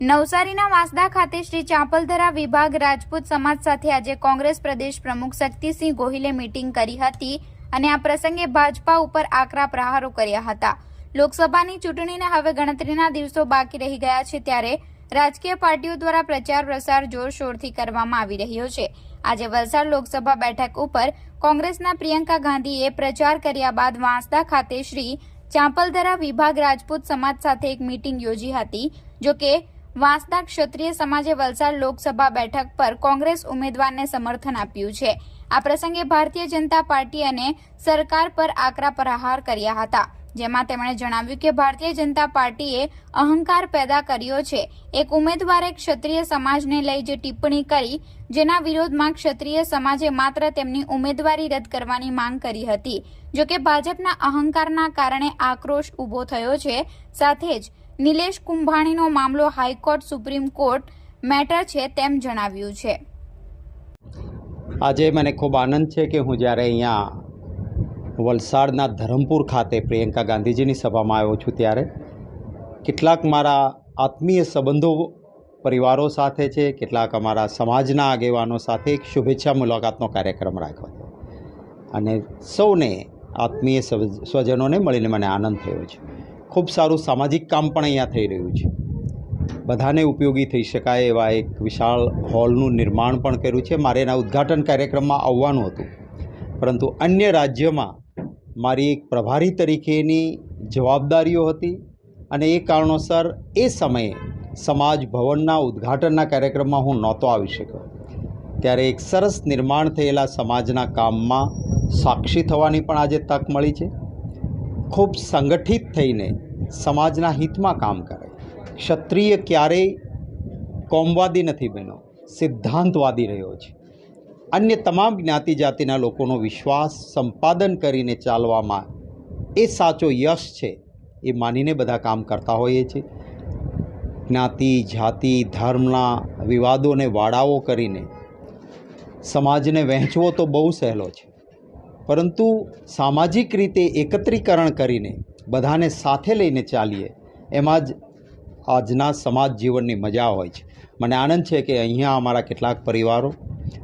નવસારીના વાંસદા ખાતે શ્રી ચાંપલધરા વિભાગ રાજપૂત સમાજ સાથે આજે કોંગ્રેસ પ્રદેશ પ્રમુખ શક્તિસિંહ ગોહિલે મીટિંગ કરી હતી અને આ પ્રસંગે ભાજપા ઉપર આકરા પ્રહારો કર્યા હતા. લોકસભાની ચૂંટણીને હવે ગણતરીના દિવસો બાકી રહી ગયા છે ત્યારે રાજકીય પાર્ટીઓ દ્વારા પ્રચાર પ્રસાર જોરશોરથી કરવામાં આવી રહ્યો છે. આજે વલસાડ લોકસભા બેઠક ઉપર કોંગ્રેસના પ્રિયંકા ગાંધીએ પ્રચાર કર્યા બાદ વાંસદા ખાતે શ્રી ચાંપલધરા વિભાગ રાજપૂત સમાજ સાથે એક મીટિંગ યોજી હતી, જો કે વાંસદા ક્ષત્રિય સમાજે વલસાડ લોકસભા બેઠક પર કોંગ્રેસ ઉમેદવારને સમર્થન આપ્યું છે. આ પ્રસંગે ભારતીય જનતા પાર્ટી અને સરકાર પર આકરા પ્રહાર કર્યા હતા. જેમાં તેમણે જણાવ્યું કે ભારતીય જનતા પાર્ટીએ અહંકાર પેદા કર્યો છે. એક ઉમેદવારે ક્ષત્રિય સમાજને લઈ જે ટિપ્પણી કરી, જેના વિરોધમાં ક્ષત્રિય સમાજે માત્ર તેમની ઉમેદવારી રદ કરવાની માંગ કરી હતી. જો કે ભાજપના અહંકારના કારણે આક્રોશ ઊભો થયો છે. સાથે જ નિલેશ કુંભાણીનો મામલો હાઈકોર્ટ સુપ્રીમ કોર્ટ મેટર છે તેમ જણાવ્યું છે. આજે મને ખૂબ આનંદ છે કે હું જ્યારે અહીંયા વલસાડના ધરમપુર ખાતે પ્રિયંકા ગાંધીજીની સભામાં આવ્યો છું ત્યારે, કેટલાક મારા આત્મીય સંબંધો પરિવારો સાથે છે, કેટલાક અમારા સમાજના આગેવાનો સાથે એક શુભેચ્છા મુલાકાતનો કાર્યક્રમ રાખ્યો હતો. અને સૌને આત્મીય સ્વ- સ્વજનોને મળીને મને આનંદ થયો છે. ખૂબ સારું સામાજિક કામ પણ અહીંયા થઈ રહ્યું છે. બધાને ઉપયોગી થઈ શકાય એવા એક વિશાળ હોલનું નિર્માણ પણ કર્યું છે. મારે એના ઉદ્ઘાટન કાર્યક્રમમાં આવવાનું હતું. પરંતુ અન્ય રાજ્યમાં મારી એક પ્રભારી તરીકેની જવાબદારીઓ હતી અને એ કારણોસર એ સમયે સમાજ ભવનના ઉદ્ઘાટનના કાર્યક્રમમાં હું નહોતો આવી શક્યો. ત્યારે એક સરસ નિર્માણ થયેલા સમાજના કામમાં સાક્ષી થવાની પણ આજે તક મળી છે. ખૂબ સંગઠિત થઈને સમાજના હિતમાં કામ કરે. ક્ષત્રિય ક્યારેય કોમવાદી નથી બન્યો, સિદ્ધાંતવાદી રહ્યો છે. અન્ય તમામ જ્ઞાતિ જાતિના લોકોનો વિશ્વાસ સંપાદન કરીને ચાલવામાં એ સાચો યશ છે એ માનીને બધા કામ કરતા હોઈએ છીએ. જ્ઞાતિ, જાતિ, ધર્મના વિવાદોને વાડાઓ કરીને સમાજને વહેંચવો તો બહુ સહેલો છે. પરંતુ સામાજિક રીતે એકત્રીકરણ કરીને બધાને સાથે લઈને ચાલીએ એમાં જ આજના સમાજ જીવનની મજા હોય છે. મને આનંદ છે કે અહીંયા અમારા કેટલાક પરિવારો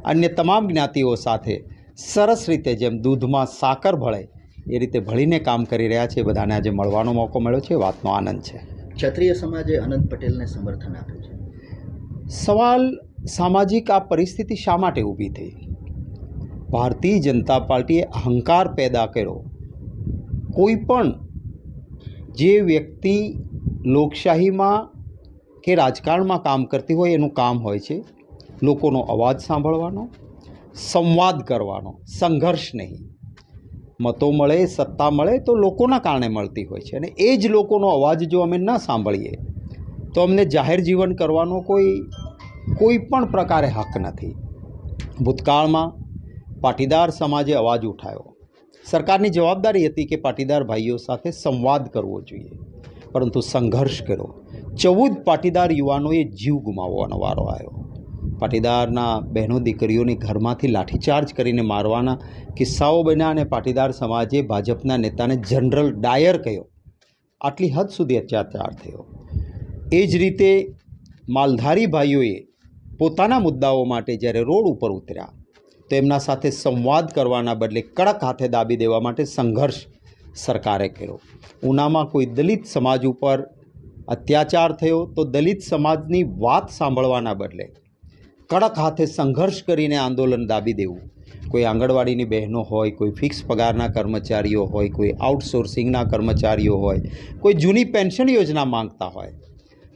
અન્ય તમામ જ્ઞાતિઓ સાથે સરસ રીતે જેમ દૂધમાં સાકર ભળે એ રીતે ભળીને કામ કરી રહ્યા છે. બધાને આજે મળવાનો મોકો મળ્યો છે. એ વાતનો આનંદ છે. ક્ષત્રિય સમાજે અનંત પટેલને સમર્થન આપ્યું છે. સવાલ સામાજિક આ પરિસ્થિતિ શા માટે ઊભી થઈ? ભારતીય જનતા પાર્ટીએ અહંકાર પેદા કર્યો. કોઈ પણ જે વ્યક્તિ લોકશાહીમાં કે રાજકારણમાં કામ કરતી હોય એનું કામ હોય છે, લોકોનો અવાજ સાંભળવાનો, સંવાદ કરવાનો, સંઘર્ષ નહીં. મતો મળે, સત્તા મળે તો લોકોના કારણે મળતી હોય છે અને એ જ લોકોનો અવાજ જો અમે ન સાંભળીએ, તો અમને જાહેર જીવન કરવાનો કોઈ કોઈ પણ પ્રકારે હક નથી. ભૂતકાળમાં પાટીદાર સમાજે અવાજ ઉઠાવ્યો સરકારની જવાબદારી હતી કે પાટીદાર ભાઈઓ સાથે સંવાદ કરવો જોઈએ. પરંતુ સંઘર્ષ કર્યો. ચૌદ પાટીદાર યુવાનોએ જીવ ગુમાવવાનો વારો આવ્યો. પાટીદારના બહેનો દીકરીઓને ઘરમાંથી લાઠીચાર્જ કરીને મારવાના કિસ્સાઓ બન્યા અને પાટીદાર સમાજે ભાજપના નેતાને જનરલ ડાયર કહ્યો. આટલી હદ સુધી અત્યાચાર થયો. એ જ રીતે માલધારી ભાઈઓએ પોતાના મુદ્દાઓ માટે જ્યારે રોડ ઉપર ઉતર્યા તો એમના સાથે સંવાદ કરવાના બદલે કડક હાથે દાબી દેવા માટે સંઘર્ષ સરકારે કર્યો. ઉનામાં કોઈ દલિત સમાજ ઉપર અત્યાચાર થયો તો દલિત સમાજની વાત સાંભળવાના બદલે કડક હાથે સંઘર્ષ કરીને આંદોલન દાબી દેવું. કોઈ આંગણવાડીની બહેનો હોય, કોઈ ફિક્સ પગારના કર્મચારીઓ હોય, કોઈ આઉટસોર્સિંગના કર્મચારીઓ હોય, કોઈ જૂની પેન્શન યોજના માંગતા હોય,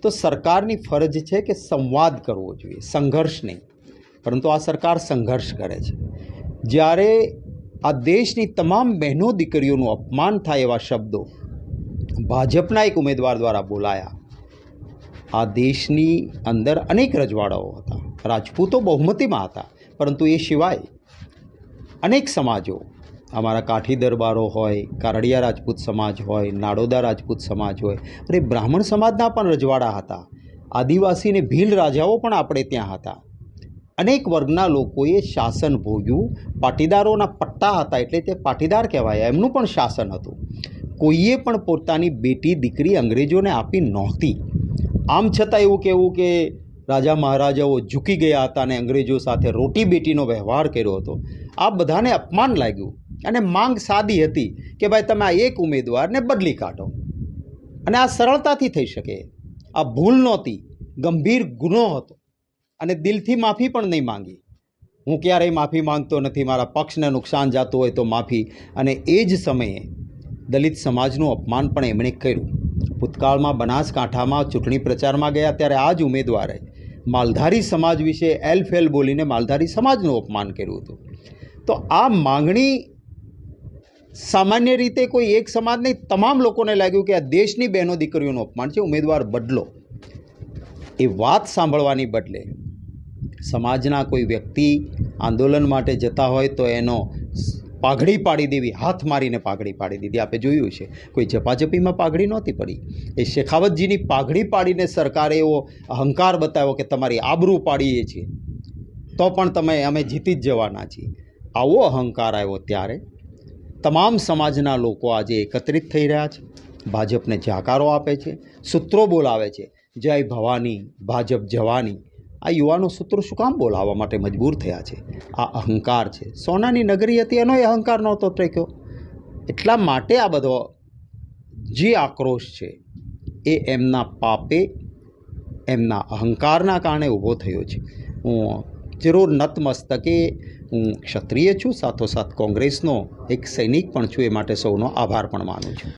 તો સરકારની ફરજ છે કે સંવાદ કરવો જોઈએ, સંઘર્ષ નહીં. પરંતુ આ સરકાર સંઘર્ષ કરે છે. જ્યારે આ દેશની તમામ બહેનો દીકરીઓનું અપમાન થાય એવા શબ્દો ભાજપના એક ઉમેદવાર દ્વારા બોલાયા. આ દેશની અંદર અનેક રજવાડાઓ હતા. રાજપૂતો બહુમતીમાં હતા. પરંતુ એ સિવાય અનેક સમાજો, અમારા કાઠી દરબારો હોય, કારડિયા રાજપૂત સમાજ હોય, નાડોદા રાજપૂત સમાજ હોય, અને બ્રાહ્મણ સમાજના પણ રજવાડા હતા. આદિવાસી અને ભીલ રાજાઓ પણ આપણે ત્યાં હતા. અનેક વર્ગના લોકોએ શાસન ભોગ્યું. પાટીદારોના પટ્ટા હતા એટલે તે પાટીદાર કહેવાય. એમનું પણ શાસન હતું. કોઈએ પણ પોતાની બેટી, દીકરી અંગ્રેજોને આપી નહોતી. આમ છતાં એવું કહેવું કે રાજા મહારાજાઓ ઝૂકી ગયા હતા અને અંગ્રેજો સાથે રોટી બેટીનો વ્યવહાર કર્યો હતો. આ બધાને અપમાન લાગ્યું અને માંગ સાદી હતી કે ભાઈ તમે આ એક ઉમેદવારને બદલી કાઢો. અને આ સરળતાથી થઈ શકે. આ ભૂલ નહોતી. ગંભીર ગુનો હતો. અને દિલથી માફી પણ નહીં માંગી. હું ક્યારેય માફી માંગતો નથી, મારા પક્ષને નુકસાન જાતું હોય તો માફી. અને એ જ સમયે દલિત સમાજનું અપમાન પણ એમણે કર્યું. ભૂતકાળમાં બનાસકાંઠામાં ચૂંટણી પ્રચારમાં ગયા ત્યારે આ જ ઉમેદવારે માલધારી સમાજ વિશે એલ ફેલ બોલીને માલધારી સમાજનું અપમાન કર્યું હતું. તો આ માંગણી સામાન્ય રીતે કોઈ એક સમાજ નહીં, તમામ લોકોને લાગ્યું કે આ દેશની બહેનો દીકરીઓનું અપમાન છે, ઉમેદવાર બદલો. એ વાત સાંભળવાની બદલે સમાજના કોઈ વ્યક્તિ આંદોલન માટે જતા હોય તો એનો પાઘડી પાડી દેવી, હાથ મારીને પાઘડી પાડી દીધી. આપણે જોયું છે, કોઈ ઝપાઝપીમાં પાઘડી નહોતી પડી. એ શેખાવતજીની પાઘડી પાડીને સરકારે એવો અહંકાર બતાવ્યો કે તમારી આબરૂ પાડીએ છીએ. તો પણ તમે, અમે જીતી જ જવાના છીએ. આવો અહંકાર આવ્યો ત્યારે. તમામ સમાજના લોકો આજે એકત્રિત થઈ રહ્યા છે. ભાજપને જાકારો આપે છે. સૂત્રો બોલાવે છે. જય ભવાની, ભાજપ જવાની. આ યુવાનો સૂત્રો શું કામ બોલાવવા માટે મજબૂર થયા છે? આ અહંકાર છે. સોનાની નગરી હતી એનો એ અહંકાર નહોતો ટેક્યો એટલા માટે આ બધો જે આક્રોશ છે એ એમના પાપે, એમના અહંકારના કારણે ઊભો થયો છે. હું જરૂર નતમસ્તકે હું ક્ષત્રિય છું. સાથોસાથ કોંગ્રેસનો એક સૈનિક પણ છું. એ માટે સૌનો આભાર પણ માનું છું.